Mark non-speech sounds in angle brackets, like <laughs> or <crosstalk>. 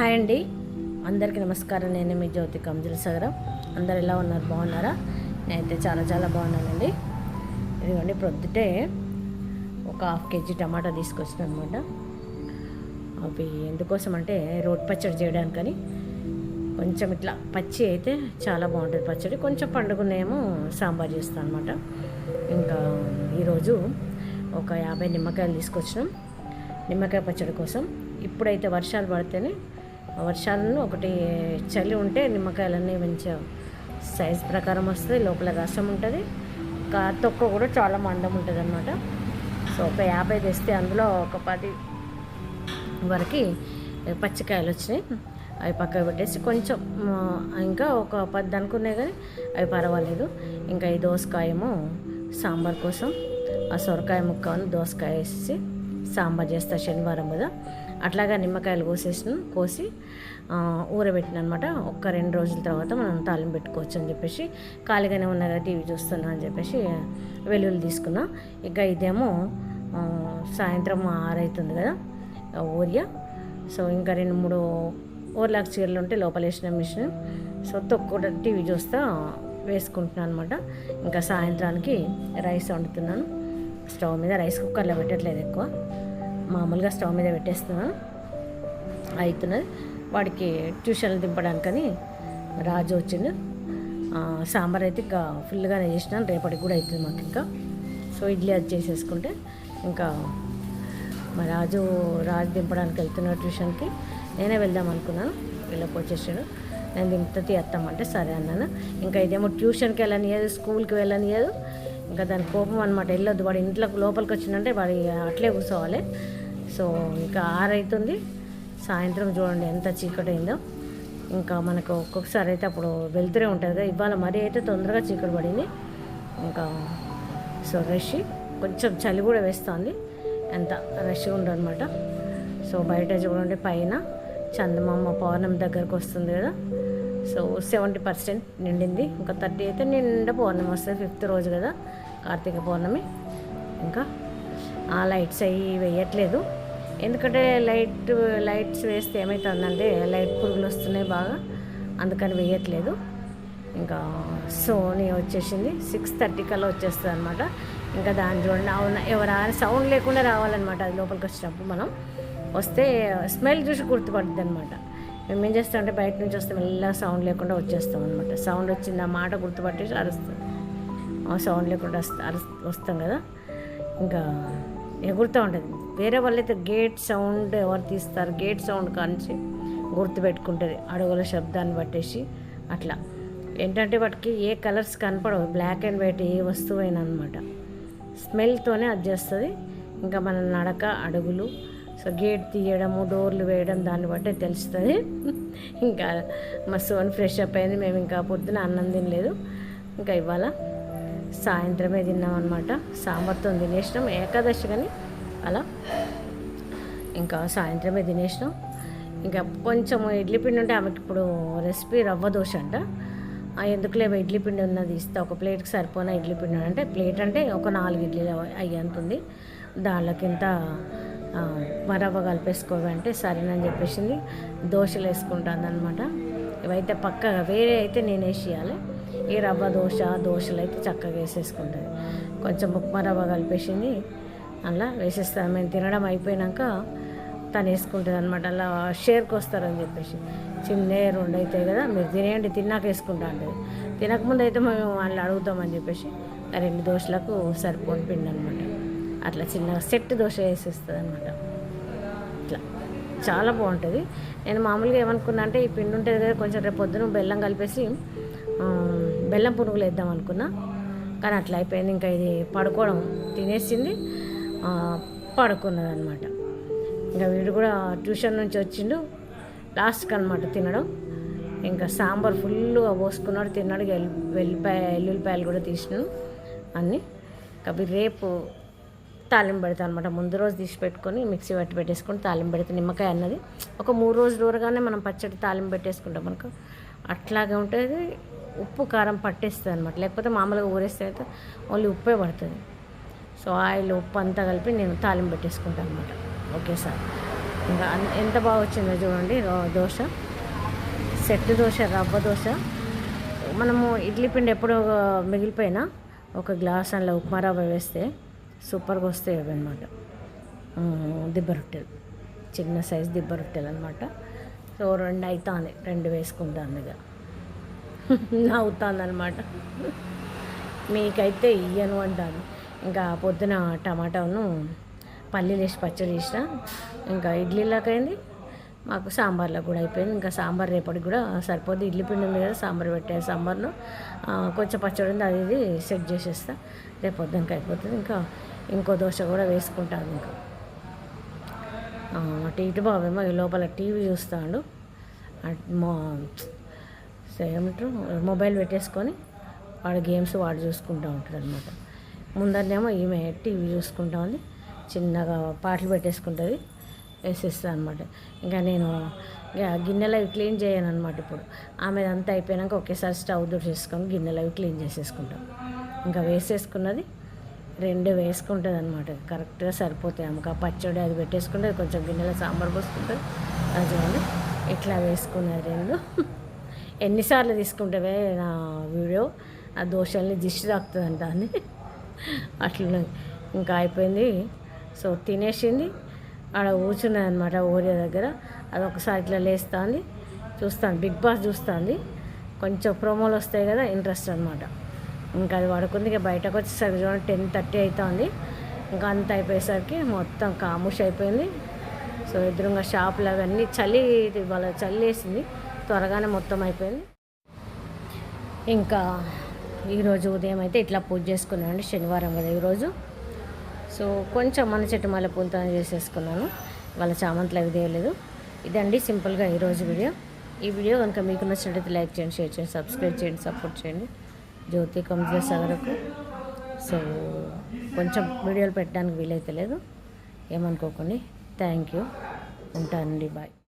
Hi అండి. అందరికీ నమస్కారం. నేను మీ జ్యోతి కంజుల సగరం. అందరు ఎలా ఉన్నారు? బాగున్నారా? నేనైతే చాలా చాలా బాగున్నానండి. ఇదిగోండి ప్రొద్దుటే ఒక హాఫ్ కేజీ టమాటా తీసుకొచ్చిన అనమాట అవి ఎందుకోసం అంటే రోడ్ పచ్చడి చేయడానికని. కొంచెం ఇట్లా పచ్చి అయితే చాలా బాగుంటుంది పచ్చడి. కొంచెం పండుగనేమో సాంబార్ చేస్తాను అనమాట ఇంకా ఈరోజు ఒక యాభై నిమ్మకాయలు తీసుకొచ్చినాం. నిమ్మకాయ పచ్చడి కోసం. ఇప్పుడైతే వర్షాలు పడితేనే వర్షాలను ఒకటి చలి ఉంటే నిమ్మకాయలన్నీ మంచిగా సైజ్ ప్రకారం వస్తుంది లోపల రసం ఉంటుంది. తొక్క కూడా చాలా మందం ఉంటుంది అనమాట సో ఒక యాభై తెస్తే అందులో ఒక పది వరకు పచ్చికాయలు వచ్చినాయి. అవి పక్కకు పెట్టేసి కొంచెం ఇంకా ఒక పది అనుకున్నాయి కానీ అవి పర్వాలేదు. ఇంకా ఈ దోసకాయము సాంబార్ కోసం ఆ సొరకాయ ముక్కను దోసకాయ వేసి సాంబార్ చేస్తా శనివారం కదా. అట్లాగా నిమ్మకాయలు కోసేసిన కోసి ఊరబెట్టిన అనమాట ఒక్క రెండు రోజుల తర్వాత మనం తాళం పెట్టుకోవచ్చు అని చెప్పేసి ఖాళీగానే ఉన్నా కదా టీవీ చూస్తున్నా అని చెప్పేసి వెల్లుల్లి తీసుకున్నా. ఇంకా ఇదేమో సాయంత్రం ఆరైతుంది కదా ఓరియా సో ఇంకా రెండు మూడు ఓర్లాక్ చీరలు ఉంటే లోపల వేసిన మిషన్. సో తొక్కుట టీవీ చూస్తా వేసుకుంటున్నాను అనమాట ఇంకా సాయంత్రానికి రైస్ వండుతున్నాను. స్టవ్ మీద రైస్ కుక్కర్లో పెట్టట్లేదు ఎక్కువ. మామూలుగా స్టవ్ మీద పెట్టేస్తున్నాను అవుతున్నది వాడికి ట్యూషన్లు దింపడానికని రాజు వచ్చిండు. సాంబార్ అయితే ఇంకా ఫుల్గానే చేసినాను. రేపటికి కూడా అవుతుంది మాకు ఇంకా. సో ఇడ్లీ అది చేసేసుకుంటే ఇంకా మా రాజు రాజు దింపడానికి వెళ్తున్నాడు ట్యూషన్కి. నేనే వెళ్దాం అనుకున్నాను. వీళ్ళకి వచ్చేసాడు. నేను దింపుతా తీస్తామంటే సరే అన్నాను. ఇంకా ఇదేమో ట్యూషన్కి వెళ్ళనియదు స్కూల్కి వెళ్ళనియదు ఇంకా దాని కోపం అనమాట వెళ్ళొద్దు వాడు ఇంట్లోకి లోపలికి వచ్చిందంటే వాడి అట్లే కూర్చోవాలి. సో ఇంకా ఆరైతుంది. సాయంత్రం చూడండి ఎంత చీకటి అయిందో ఇంకా మనకు ఒక్కొక్కసారి అయితే అప్పుడు వెళ్తూనే ఉంటుంది కదా. ఇవాళ మరీ అయితే తొందరగా చీకటి పడింది. ఇంకా సో రష్. కొంచెం చలి కూడా వేస్తుంది. ఎంత రష్ ఉండనమాట సో బయట చూడండి పైన చందమామ పౌర్ణమి దగ్గరకు వస్తుంది కదా. సో సెవెంటీ పర్సెంట్ నిండింది. ఇంకా థర్టీ అయితే నిండా పౌర్ణమి వస్తుంది ఫిఫ్త్ రోజు కదా కార్తీక పౌర్ణమి. ఇంకా ఆ లైట్స్ అవి వేయట్లేదు. ఎందుకంటే లైట్ లైట్స్ వేస్తే ఏమవుతుందంటే లైట్ పురుగులు వస్తున్నాయి బాగా అందుకని వేయట్లేదు. ఇంకా సోనీ వచ్చేసింది సిక్స్ థర్టీ కల్లా వచ్చేస్తుంది అనమాట ఇంకా దాన్ని చూడండి అవును ఎవరైనా సౌండ్ లేకుండా రావాలన్నమాట అది లోపలికి వచ్చినప్పుడు మనం. వస్తే స్మెల్ చూసి గుర్తుపడుతుంది అనమాట మేము ఏం చేస్తామంటే బయట నుంచి వస్తే మెల్లగా సౌండ్ లేకుండా వచ్చేస్తాం అనమాట సౌండ్ వచ్చింది ఆ మాట గుర్తుపట్టేసి అరుస్తాం. సౌండ్ లేకుండా వస్తా అరు వస్తాం కదా. ఇంకా ఎగురుతూ ఉంటుంది. వేరే వాళ్ళైతే గేట్ సౌండ్ ఎవరు తీస్తారు? గేట్ సౌండ్ కానించి గుర్తుపెట్టుకుంటుంది. అడుగుల శబ్దాన్ని పట్టేసి అట్లా. ఏంటంటే వాటికి ఏ కలర్స్ కనపడవు. బ్లాక్ అండ్ వైట్ ఏ వస్తువైనా అనమాట స్మెల్తోనే అది చేస్తుంది. ఇంకా మన నడక అడుగులు సో గేట్ తీయడము డోర్లు వేయడం దాన్ని బట్టి తెలుస్తుంది. ఇంకా మా సోన్ ఫ్రెష్ అప్ అయింది. మేము ఇంకా పొద్దున అన్నం తినలేదు. ఇంకా ఇవాళ సాయంత్రమే తిన్నాం అనమాట సాంబార్తో తినేసినాం. ఏకాదశి కానీ అలా ఇంకా సాయంత్రమే తినేసినాం. ఇంకా కొంచెం ఇడ్లీ పిండి ఉంటే ఆమెకి ఇప్పుడు రెసిపీ రవ్వ దోశ అంట. ఎందుకులే ఇడ్లీ పిండి ఉన్నది ఇస్తా. ఒక ప్లేట్కి సరిపోయిన ఇడ్లీ పిండి అంటే ప్లేట్ అంటే ఒక నాలుగు ఇడ్లీలు అయ్యేంతుంది దానిలోకి ఇంత రవ్వ కలిపేసుకోవంటే సరేనని చెప్పేసింది. దోశలు వేసుకుంటాను అనమాట ఇవైతే పక్కగా వేరే అయితే నేను వేసేయాలి. ఈ రవ్వ దోశ దోశలు అయితే చక్కగా వేసేసుకుంటుంది. కొంచెం ఉప్మా రవ్వ కలిపేసింది. అలా వేసేస్తాను మేము తినడం అయిపోయినాక తను వేసుకుంటుంది అనమాట అలా షేర్కి వస్తారని చెప్పేసి. చిన్న రెండు అవుతాయి కదా మీరు తినేయండి తిన్నాక వేసుకుంటా అంటది. తినకముందు అయితే మేము వాళ్ళు అడుగుతామని చెప్పేసి రెండు దోశలకు సరిపోని పిండి అనమాట అట్లా చిన్నగా సెట్ దోశ వేసేస్తుంది అనమాట ఇట్లా. చాలా బాగుంటుంది. నేను మామూలుగా ఏమనుకున్నా అంటే ఈ పిండి ఉంటుంది కదా కొంచెం రేపు పొద్దున బెల్లం కలిపేసి బెల్లం పునుగులు వేద్దాం అనుకున్నా. కానీ అట్లా అయిపోయింది. ఇంకా ఇది పడుకోవడం తినేసింది. పడుకున్నది అనమాట ఇంకా వీడు కూడా ట్యూషన్ నుంచి వచ్చిండు. లాస్ట్కి అనమాట తినడం. ఇంకా సాంబార్ ఫుల్గా పోసుకున్నాడు తిన్నాడు. ఎల్లి- వెల్లిపాయ ఎల్లుల్లిపాయలు కూడా తీసినాను అన్నీ. కాబట్టి రేపు తాలింపు పెడతాను అనమాట ముందు రోజు తీసి పెట్టుకొని మిక్సీ పట్టి పెట్టేసుకొని తాలింపు పెడితే. నిమ్మకాయ అన్నది. ఒక మూడు రోజులు ఊరగానే మనం పచ్చడి తాలింపు పెట్టేసుకుంటాం మనకు అట్లాగే ఉంటుంది. ఉప్పు కారం పట్టేస్తుంది అనమాట లేకపోతే మామూలుగా ఊరేస్తే అయితే ఓన్లీ ఉప్పే పడుతుంది. సో ఆయిల్ ఉప్పు అంతా కలిపి నేను తాలింపు పెట్టేసుకుంటాను అనమాట ఓకే సార్. ఇంకా ఎంత బాగా వచ్చిందో చూడండి. దోశ. సెట్ దోశ రవ్వ దోశ. మనము ఇడ్లీ పిండి ఎప్పుడు మిగిలిపోయినా ఒక గ్లాస్ అందులో ఉప్మా రవ్వ వేస్తే సూపర్గా వస్తాయి అవి అనమాట దిబ్బ రొట్టెలు. చిన్న సైజ్ దిబ్బ రొట్టెలు అనమాట సో రెండు అవుతుంది రెండు వేసుకుంటాను ఇక <laughs> నవ్వుతుంది అనమాట మీకైతే ఇయ్యను అంటాను. ఇంకా పొద్దున టమాటాను పల్లీలు వేసి పచ్చడి వేసిన ఇంకా ఇడ్లీలోకైంది. మాకు సాంబార్లో కూడా అయిపోయింది. ఇంకా సాంబార్ రేపటికి కూడా సరిపోద్ది. ఇడ్లీ పిండి ఉంది కదా సాంబార్ పెట్టే సాంబార్లో కొంచెం పచ్చడి ఉంది అది ఇది సెట్ చేసేస్తా. రేపు పొద్దునకి అయిపోతుంది. ఇంకా ఇంకో దోశ కూడా వేసుకుంటాను ఇంకా. అటు ఇటు బాబేమో ఈ లోపల టీవీ చూస్తాడు. ఏమంటారు? మొబైల్ పెట్టేసుకొని వాడు గేమ్స్ వాడు చూసుకుంటూ ఉంటాడు అనమాట ముందరనేమో ఈమె టీవీ చూసుకుంటా ఉంది. చిన్నగా పాటలు పెట్టేసుకుంటుంది. వేసేస్తాను అనమాట ఇంకా నేను ఇక గిన్నెలు అవి క్లీన్ చేయను అనమాట ఇప్పుడు. ఆమె అంతా అయిపోయాక ఒకేసారి స్టవ్ చేసుకొని గిన్నెలు అవి క్లీన్ చేసేసుకుంటాం. ఇంకా వేసేసుకున్నది రెండు వేసుకుంటుంది అనమాట కరెక్ట్గా సరిపోతాయి. ఆమెకు పచ్చడి అది పెట్టేసుకుంటే కొంచెం గిన్నెలో సాంబార్ పోసుకుంటుంది. అది చూడండి ఇట్లా వేసుకున్నది రెండు. ఎన్నిసార్లు తీసుకుంటావే నా వీడియో? ఆ దోశల్ని దిష్టి తాకుతుందంట అని. అట్లా ఇంకా అయిపోయింది. సో తినేసింది. ఆడ కూర్చున్నది అనమాట ఓరియా దగ్గర. అది ఒకసారి ఇట్లా లేస్తుంది. చూస్తాను బిగ్ బాస్ చూస్తుంది. కొంచెం ప్రోమోలు వస్తాయి కదా ఇంట్రెస్ట్ అనమాట ఇంకా అది పడుకుంది. ఇక బయటకు వచ్చేసరికి చూడండి టెన్ థర్టీ అవుతుంది ఇంకా అంత అయిపోయేసరికి మొత్తం కాముష్ అయిపోయింది. సో ఎదురుగా షాపులు అవన్నీ చలి ఇవాళ చలి వేసింది. త్వరగానే మొత్తం అయిపోయింది. ఇంకా ఈరోజు ఉదయం అయితే ఇట్లా పూజ చేసుకున్నాను శనివారం కదా ఈరోజు. సో కొంచెం మన చెట్టు మల్లె పూలతో చేసేసుకున్నాను. వాళ్ళ చామంతులు అవి తేయలేదు ఇదండి సింపుల్గా ఈరోజు వీడియో. ఈ వీడియో కనుక మీకు నచ్చినట్లయితే లైక్ చేయండి షేర్ చేయండి సబ్స్క్రైబ్ చేయండి సపోర్ట్ చేయండి. జ్యోతి కంప్యూటర్ సాగరకు సో కొంచెం వీడియోలు పెట్టడానికి వీలైతే లేదు. ఏమనుకోకండి. థ్యాంక్ యూ ఉంటానండి. బాయ్